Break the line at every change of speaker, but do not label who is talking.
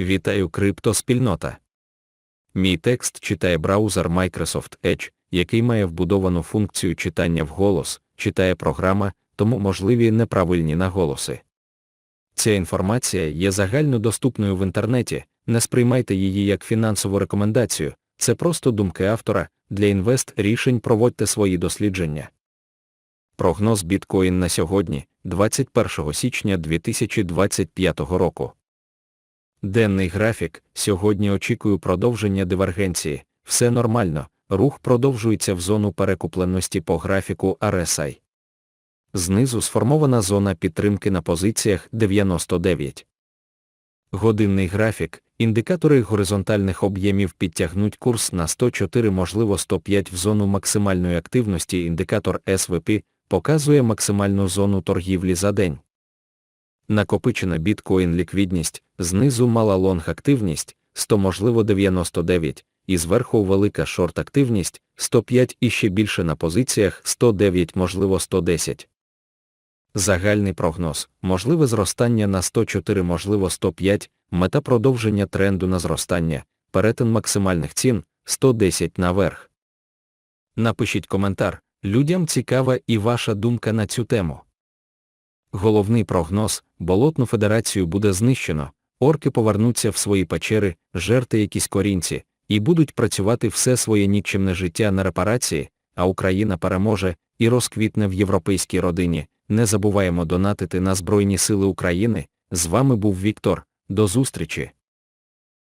Вітаю криптоспільнота. Мій текст читає браузер Microsoft Edge, який має вбудовану функцію читання вголос, читає програма, тому можливі неправильні наголоси. Ця інформація є загальнодоступною в інтернеті, не сприймайте її як фінансову рекомендацію, це просто думки автора, для інвест рішень проводьте свої дослідження. Прогноз біткоін на сьогодні, 21 січня 2025 року. Денний графік. Сьогодні очікую продовження дивергенції. Все нормально. Рух продовжується в зону перекупленості по графіку RSI. Знизу сформована зона підтримки на позиціях 99. Годинний графік. Індикатори горизонтальних об'ємів підтягнуть курс на 104, можливо 105 в зону максимальної активності. Індикатор SVP показує максимальну зону торгівлі за день. Накопичена біткоін ліквідність, знизу мала лонг активність, 100 можливо 99, і зверху велика шорт активність, 105 і ще більше на позиціях 109 можливо 110. Загальний прогноз, можливе зростання на 104 можливо 105, мета продовження тренду на зростання, перетин максимальних цін 110 наверх. Напишіть коментар, людям цікава і ваша думка на цю тему. Головний прогноз болотну федерацію буде знищено, орки повернуться в свої печери, жерти якісь корінці, і будуть працювати все своє нікчемне життя на репарації, а Україна переможе і розквітне в європейській родині. Не забуваємо донатити на Збройні Сили України. З вами був Віктор. До зустрічі!